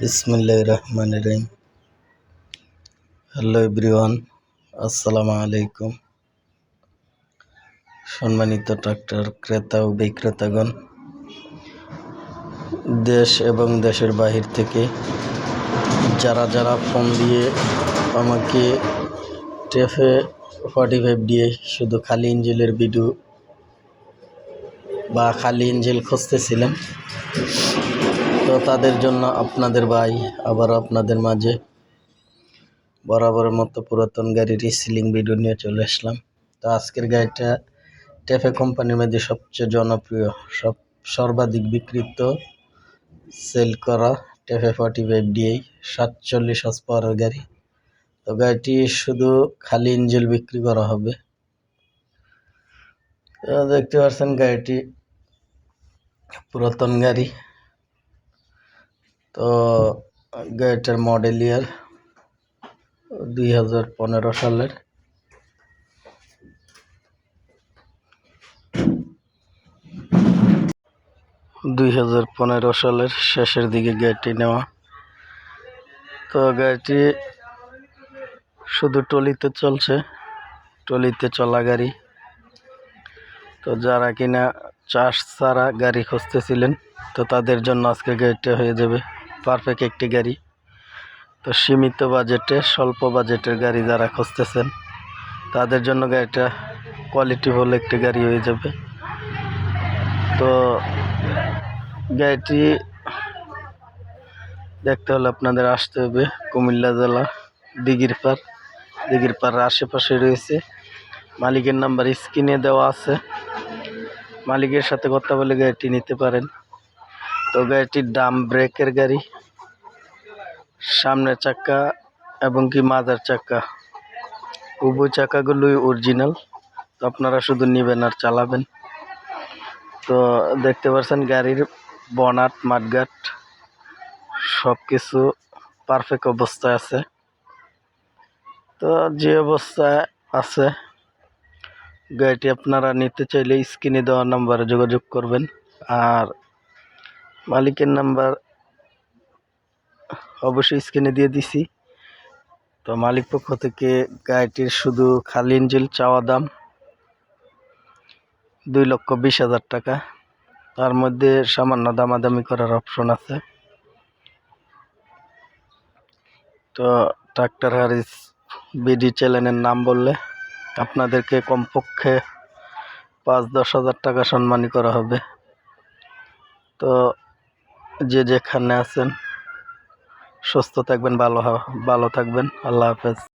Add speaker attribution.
Speaker 1: বিসমিল্লাহ রহমান রহিম hello everyone, আসসালামু আলাইকুম। সম্মানিত ট্রাক্টর ক্রেতা ও বিক্রেতাগণ, দেশ এবং দেশের বাহির থেকে যারা যারা ফোন দিয়ে আমাকে টেফে ফর্টি ফাইভ দিয়ে শুধু খালি ইঞ্জিলের ভিডিও বা খালি ইঞ্জিল খুঁজতেছিলেন তো তাদের জন্য আপনাদের ভাই, আবার আপনাদের মাঝে বরাবরের মতো পুরাতন গাড়ির সিলিং ভিডিও নিয়ে চলে আসলাম। তো আজকের গাড়িটা টেফে কোম্পানির মধ্যে সবচেয়ে জনপ্রিয়, সব সর্বাধিক বিক্রিত সেল করা টেফে ফর্টি ফাইভ ডিএই সাতচল্লিশ হস গাড়ি। তো গাড়িটি শুধু খালি ইঞ্জিল বিক্রি করা হবে। দেখতে পাচ্ছেন গাড়িটি পুরাতন গাড়ি। তো গাড়িটার মডেল ইয়ার দুই হাজার পনেরো সালের। দুই হাজার পনেরো সালের শেষের দিকে গাড়িটি নেওয়া। তো গাড়িটি শুধু টলিতে চলছে, টলিতে চলা গাড়ি। তো যারা কিনা চাষ ছাড়া গাড়ি খুঁজতেছিলেন, তো তাদের জন্য আজকে গাড়িটা হয়ে যাবে। পারফেক্ট একটি গাড়ি। তো সীমিত বাজেটে স্বল্প বাজেটের গাড়ি যারা খুঁজতেছেন, তাদের জন্য গাড়িটা কোয়ালিটি কোয়ালিটিফুল একটি গাড়ি হয়ে যাবে। তো গাড়িটি দেখতে হলে আপনাদের আসতে হবে কুমিল্লা জেলা দিঘির পার দিঘির পাড় আশেপাশে রয়েছে। মালিকের নাম্বার স্ক্রিনে দেওয়া আছে। মালিকের সাথে কথা বলে গাড়িটি নিতে পারেন। তো গাড়িটির ডাম ব্রেকের গাড়ি, সামনের চাক্কা এবং কি মাজার চাক্কা উভয় চাকাগুলোই অরিজিনাল, তো আপনারা শুধু নেবেন আর চালাবেন। তো দেখতে পাচ্ছেন গাড়ির বনাট, মাঠঘাট সব কিছু পারফেক্ট অবস্থায় আছে। তো যে অবস্থায় আছে গাড়িটি আপনারা নিতে চাইলে স্ক্রিনে দেওয়া নাম্বারে যোগাযোগ করবেন। আর মালিকের নাম্বার অবশ্যই স্ক্রিনে দিয়ে দিছি। তো মালিক পক্ষ থেকে গাড়িটির শুধু খালি ইঞ্জিল চাওয়া দাম দুই লক্ষ বিশ হাজার টাকা। তার মধ্যে সামান্য দামাদামি করার অপশন আছে। তো ট্রাক্টর হারিস বিডি চ্যানেলের নাম বললে আপনাদেরকে কমপক্ষে পাঁচ, দশ হাজার টাকা সম্মানী করা হবে। তো যে যেখানে আছেন, সুস্থ থাকবেন, ভালো ভালো থাকবেন। আল্লাহ হাফেজ।